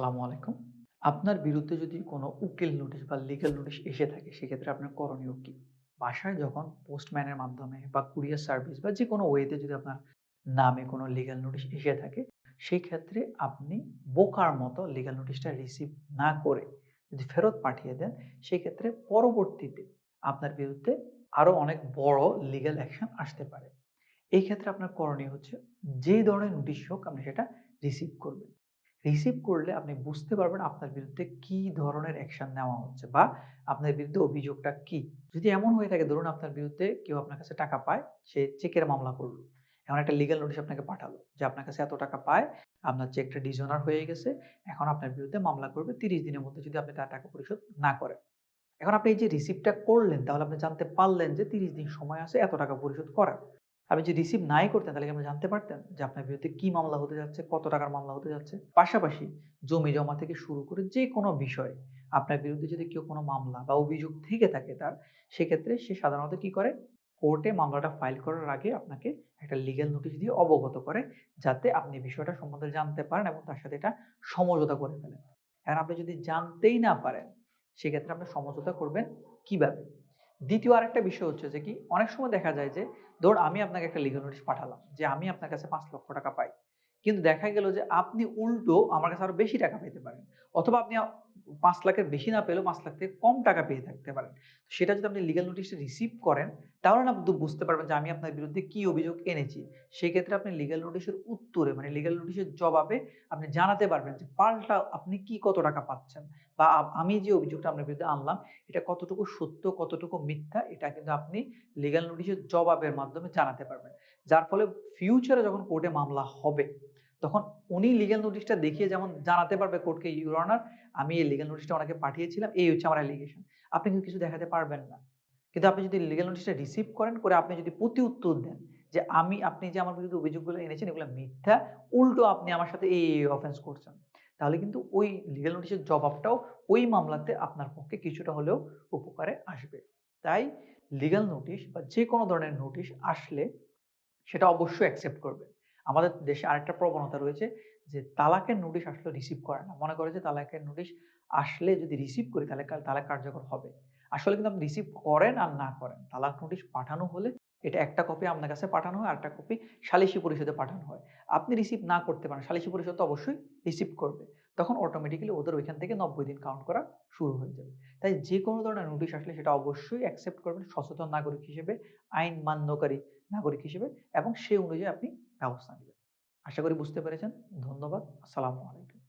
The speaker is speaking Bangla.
আসসালামু আলাইকুম। আপনার বিরুদ্ধে যদি কোনো উকিল নোটিশ বা লিগাল নোটিশ এসে থাকে, সেক্ষেত্রে আপনার করণীয় কি? বাসায় যখন পোস্টম্যানের মাধ্যমে বা কুরিয়ার সার্ভিস বা যে কোনো ওয়েতে যদি আপনার নামে কোনো লিগ্যাল নোটিশ এসে থাকে, সেই ক্ষেত্রে আপনি বোকার মতো লিগাল নোটিশটা রিসিভ না করে যদি ফেরত পাঠিয়ে দেন, সেক্ষেত্রে পরবর্তীতে আপনার বিরুদ্ধে আরও অনেক বড় লিগ্যাল অ্যাকশন আসতে পারে। এই ক্ষেত্রে আপনার করণীয় হচ্ছে, যে ধরনের নোটিশ হোক আপনি সেটা রিসিভ করবেন। রিসিভ করলে আপনি বুঝতে পারবেন আপনার বিরুদ্ধে কি ধরনের অ্যাকশন নেওয়া হচ্ছে বা আপনার বিরুদ্ধে অভিযোগটা কি। যদি এমন হয়ে থাকে ধরুন আপনার বিরুদ্ধে কেউ আপনার কাছে টাকা পায়, সে চেকের মামলা করল এমন একটা লিগাল নোটিশ আপনাকে পাঠালো যে আপনার কাছে এত টাকা পায়, আপনার চেকটা ডিসঅনার হয়ে গেছে। এখন আপনার বিরুদ্ধে মামলা করবে ৩০ দিনের মধ্যে যদি আপনি তার টাকা পরিশোধ না করেন। এখন আপনি এই যে রিসিভটা করলেন তাহলে আপনি জানতে পারলেন যে ৩০ দিন সময় আছে এত টাকা পরিশোধ করার। আপনি যদি রিসিভ নাই করতেন তাহলে কি আপনি জানতে পারতেন যে আপনার বিরুদ্ধে কি মামলা হতে যাচ্ছে, কত টাকার মামলা হতে যাচ্ছে? পাশাপাশি জমি জমা থেকে শুরু করে যে কোনো বিষয়ে আপনার বিরুদ্ধে যদি কেউ কোনো মামলা বা অভিযোগ থেকে থাকে তার, সেক্ষেত্রে সে সাধারণত কি করে? কোর্টে মামলাটা ফাইল করার আগে আপনাকে একটা লিগ্যাল নোটিশ দিয়ে অবগত করে, যাতে আপনি বিষয়টা সম্বন্ধে জানতে পারেন এবং তার সাথে এটা সমঝোতা করে ফেলেন। এখন আপনি যদি জানতেই না পারেন, সেক্ষেত্রে আপনি সমঝোতা করবেন কীভাবে? দ্বিতীয় আরেকটা বিষয় হচ্ছে যে কি, অনেক সময় দেখা যায় যে ধর আমি আপনাকে একটা লিগ্যাল নোটিশ পাঠালাম যে আমি আপনার কাছে পাঁচ লক্ষ টাকা পাই। কিন্তু দেখা গেল যে আপনি উল্টো আমার কাছে আরও বেশি টাকা পেতে পারেন। অথবা আপনি ৫,০০,০০০ এর বেশি না পেলেও ৫,০০,০০০ থেকে কম টাকা পেয়ে থাকতে পারেন। সেটা যদি আপনি লিগাল নোটিশটা রিসিভ করেন, তাহলে না কিন্তু বুঝতে পারবেন যে আমি আপনার বিরুদ্ধে কি অভিযোগ এনেছি। সেক্ষেত্রে আপনি লিগাল নোটিশের উত্তরে মানে লিগাল নোটিশের জবাবে আপনি জানাতে পারবেন যে পাল্টা আপনি কি কত টাকা পাচ্ছেন বা আমি যে অভিযোগটা আপনার বিরুদ্ধে আনলাম, এটা কতটুকু সত্য, কতটুকু মিথ্যা এটা কিন্তু আপনি লিগাল নোটিশের জবাবের মাধ্যমে জানাতে পারবেন। যার ফলে ফিউচারে যখন কোর্টে মামলা হবে, তখন উনি লিগ্যাল নোটিশটা দেখিয়ে যেমন জানাতে পারবে কোর্টকে, ইউর অনার আমি এই লিগ্যাল নোটিশটা ওনাকে পাঠিয়েছিলাম। এই হচ্ছে আমার অ্যালিগেশন। আপনি কিন্তু কিছু দেখাতে পারবেন না। কিন্তু আপনি যদি লিগ্যাল নোটিশটা রিসিভ করেন, করে আপনি যদি প্রতি উত্তর দেন যে আমি আপনি যে আমার বিরুদ্ধে অভিযোগগুলো এনেছেন এগুলো মিথ্যা। উল্টো আপনি আমার সাথে এই, অফেন্স করছেন। তাহলে কিন্তু ওই লিগ্যাল নোটিশের জবাবটাও ওই মামলাতে আপনার পক্ষে কিছুটা হলেও উপকারে আসবে। তাই লিগ্যাল নোটিশ বা যে কোনো ধরনের নোটিশ আসলে সেটা অবশ্যই অ্যাকসেপ্ট করবেন। আমাদের দেশে আরেকটা প্রবণতা রয়েছে যে তালাকের নোটিশ আসলে রিসিভ করে না। মনে করে যে তালাকের নোটিশ আসলে যদি রিসিভ করি তাহলে তালাক কার্যকর হবে। আসলে কিন্তু আপনি রিসিভ করেন আর না করেন, তালাক নোটিশ পাঠানো হলে এটা একটা কপি আপনার কাছে পাঠানো হয়, আরেকটা কপি সালিসি পরিষদে পাঠানো হয়। আপনি রিসিভ না করতে পারেন, সালিসি পরিষদ তো অবশ্যই রিসিভ করবে। তখন অটোমেটিক্যালি ওদের ওইখান থেকে ৯০ দিন কাউন্ট করা শুরু হয়ে যাবে। তাই যে কোনো ধরনের নোটিশ আসলে সেটা অবশ্যই অ্যাকসেপ্ট করবেন সচেতন নাগরিক হিসেবে, আইন মান্যকারী নাগরিক হিসেবে এবং সে অনুযায়ী আপনি ব্যবস্থা নেবেন আশা করি বুঝতে পেরেছেন। ধন্যবাদ। আসসালামু আলাইকুম।